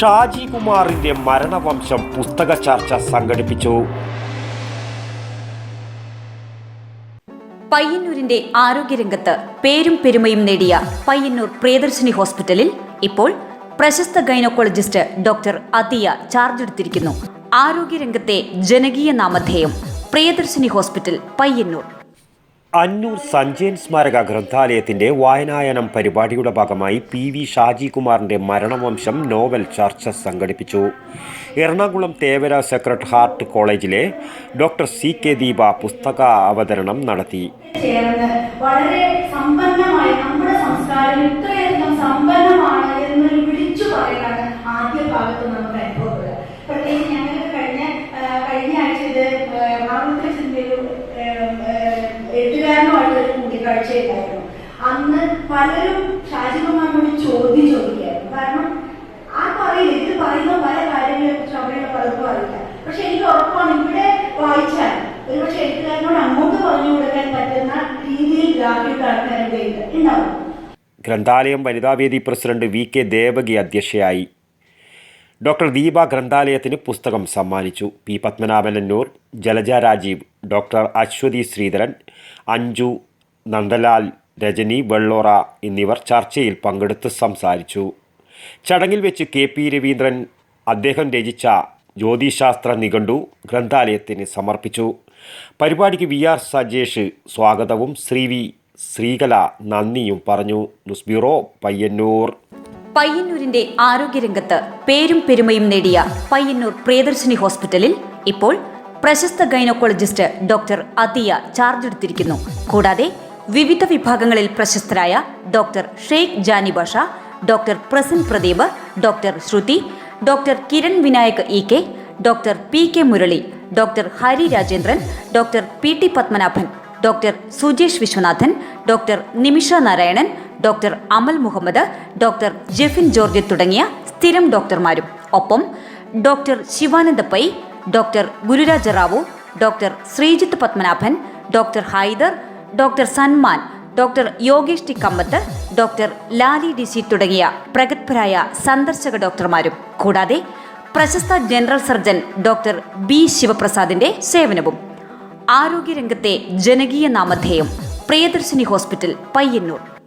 ഷാജി കുമാറിന്റെ മരണവംശം പുസ്തക ചർച്ച സംഘടിപ്പിച്ചു. പയ്യന്നൂരിന്റെ ആരോഗ്യരംഗത്ത് പേരും പെരുമയും നേടിയ പയ്യന്നൂർ പ്രിയദർശിനി ഹോസ്പിറ്റലിൽ ഇപ്പോൾ പ്രശസ്ത ഗൈനക്കോളജിസ്റ്റ് ഡോക്ടർ അതിയ ചാർജ് എടുത്തിരിക്കുന്നു. ആരോഗ്യരംഗത്തെ ജനകീയ നാമധേയം പ്രിയദർശിനി ഹോസ്പിറ്റൽ പയ്യന്നൂർ. അന്നൂർ സഞ്ജയൻ സ്മാരക ഗ്രന്ഥാലയത്തിന്റെ വായനായനം പരിപാടിയുടെ ഭാഗമായി പി വി ഷാജി കുമാറിന്റെ മരണവംശം നോവൽ ചർച്ച സംഘടിപ്പിച്ചു. എറണാകുളം തേവര സെക്രട്ട് ഹാർട്ട് കോളേജിലെ ഡോക്ടർ സി കെ ദീപ പുസ്തക അവതരണം നടത്തി വളരെ സമ്പന്നമായ നമ്മുടെ സംസ്കാരം ഇത്രയധികം സമ്പന്നമാണ് എന്നൊരു വിളിച്ചു പറയലാണ് ആദ്യ ഭാഗത്ത് നമുക്ക് അന്ന് പലരും ഷാജികുമാറിനോട് ചോദ്യം ചോദിക്കായിരുന്നു കാരണം ആ പറയില്ല ഇത് പറയുന്ന പല കാര്യങ്ങളെ കുറിച്ച് അമ്മയുടെ പലർക്കും അറിയില്ല. പക്ഷെ എനിക്ക് ഉറപ്പാണ് ഇവിടെ വായിച്ചാൽ ഒരുപക്ഷെ എഴുത്തുകാരനോട് അങ്ങോട്ട് പറഞ്ഞു കൊടുക്കാൻ പറ്റുന്ന രീതിയിൽ ഗ്രാഫിക് ആൾക്കാരുടെ ഉണ്ട്. ഉണ്ടാവും ഗ്രന്ഥാലയം വനിതാവേദി പ്രസിഡന്റ് വി കെ ദേവകി അധ്യക്ഷയായി. ഡോക്ടർ ദീപ ഗ്രന്ഥാലയത്തിന് പുസ്തകം സമ്മാനിച്ചു. പി പത്മനാഭനന്നൂർ ജലജ രാജീവ് ഡോക്ടർ അശ്വതി ശ്രീധരൻ അഞ്ജു നന്ദലാൽ രജനി വെള്ളോറ എന്നിവർ ചർച്ചയിൽ പങ്കെടുത്ത് സംസാരിച്ചു. ചടങ്ങിൽ വെച്ച് കെ പി രവീന്ദ്രൻ അദ്ദേഹം രചിച്ച ജ്യോതിശാസ്ത്ര നിഘണ്ടു ഗ്രന്ഥാലയത്തിന് സമർപ്പിച്ചു. പരിപാടിക്ക് വി ആർ സജേഷ് സ്വാഗതവും ശ്രീ വി ശ്രീകല നന്ദിയും പറഞ്ഞു. News bureau Payyanur. പയ്യന്നൂരിന്റെ ആരോഗ്യരംഗത്ത് പേരും പെരുമയും നേടിയ പയ്യന്നൂർ പ്രിയദർശിനി ഹോസ്പിറ്റലിൽ ഇപ്പോൾ പ്രശസ്ത ഗൈനക്കോളജിസ്റ്റ് ഡോക്ടർ അതിയ ചാർജ് എടുത്തിരിക്കുന്നു. കൂടാതെ വിവിധ വിഭാഗങ്ങളിൽ പ്രശസ്തരായ doctor Sheikh Jani Basha doctor Prasan Pradeep doctor Sruthi doctor Kiran Vinayak E K doctor P K Murali doctor Hari Rajendran doctor P T Padmanabhan doctor Sujesh Viswanathan doctor Nimisha Narayanan doctor Amal Muhammad doctor Jefin George തുടങ്ങിയ സ്ഥിരം ഡോക്ടർമാരും. ഒപ്പം doctor Shivananda Pai doctor Gururaja Rao doctor Sreejith Padmanabhan doctor Haider doctor Sanman doctor Yogesh T Kamath doctor Lali DC തുടങ്ങിയ പ്രഗത്ഭരായ സന്ദർശക ഡോക്ടർമാരും. കൂടാതെ പ്രശസ്ത ജനറൽ സർജൻ ഡോക്ടർ ബി ശിവപ്രസാദിന്റെ സേവനവും ആരോഗ്യരംഗത്തെ ജനകീയ നാമധേയം പ്രിയദർശിനി ഹോസ്പിറ്റൽ പയ്യന്നൂർ.